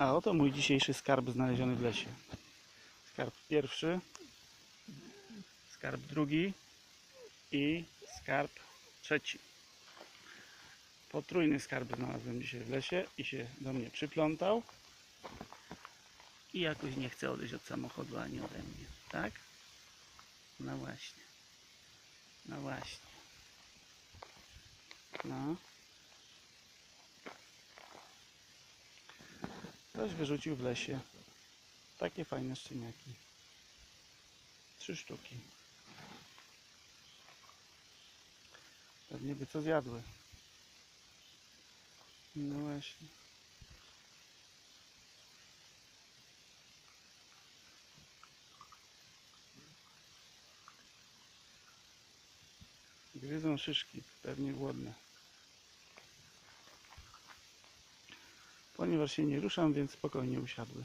A oto mój dzisiejszy skarb znaleziony w lesie. Skarb pierwszy, skarb drugi i skarb trzeci. Potrójny skarb znalazłem dzisiaj w lesie i się do mnie przyplątał. I jakoś nie chce odejść od samochodu ani ode mnie. Tak? No właśnie. No właśnie. No. Ktoś wyrzucił w lesie takie fajne szczeniaki. Trzy sztuki. Pewnie by co zjadły. No właśnie. Gryzą szyszki, pewnie głodne. Ponieważ się nie ruszam, więc spokojnie usiadły.